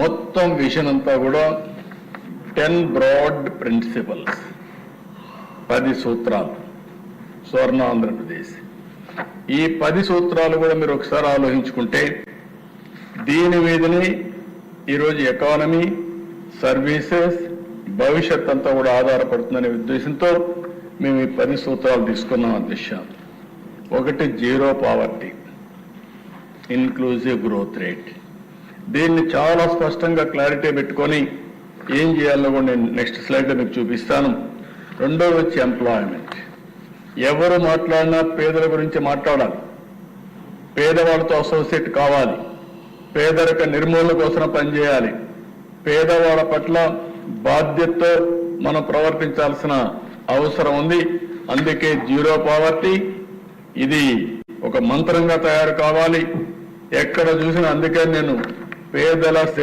మొత్తం విషన్ అంతా కూడా టెన్ బ్రాడ్ ప్రిన్సిపల్స్ పది సూత్రాలు. స్వర్ణ ఆంధ్రప్రదేశ్. ఈ పది సూత్రాలు కూడా మీరు ఒకసారి ఆలోచించుకుంటే దీని మీదనే ఈరోజు ఎకానమీ సర్వీసెస్ భవిష్యత్ అంతా కూడా ఆధారపడుతుందనే ఉద్దేశంతో మేము ఈ పది సూత్రాలు తీసుకున్నాం అధ్యక్ష ఒకటి zero poverty inclusive growth rate దీన్ని చాలా స్పష్టంగా క్లారిటీ పెట్టుకొని ఏం చేయాలో కూడా నేను నెక్స్ట్ స్లైడ్లో మీకు చూపిస్తాను. రెండోది వచ్చి ఎంప్లాయ్మెంట్ ఎవరు మాట్లాడినా పేదల గురించి మాట్లాడాలి. పేదవాళ్ళతో అసోసియేట్ కావాలి. పేదరిక నిర్మూలన కోసం పనిచేయాలి. పేదవాళ్ళ పట్ల బాధ్యతతో మనం ప్రవర్తించాల్సిన అవసరం ఉంది. అందుకే జీరో పావర్టీ. ఇది ఒక మంత్రంగా తయారు కావాలి. ఎక్కడ చూసినా అందుకే నేను పేదల సేవ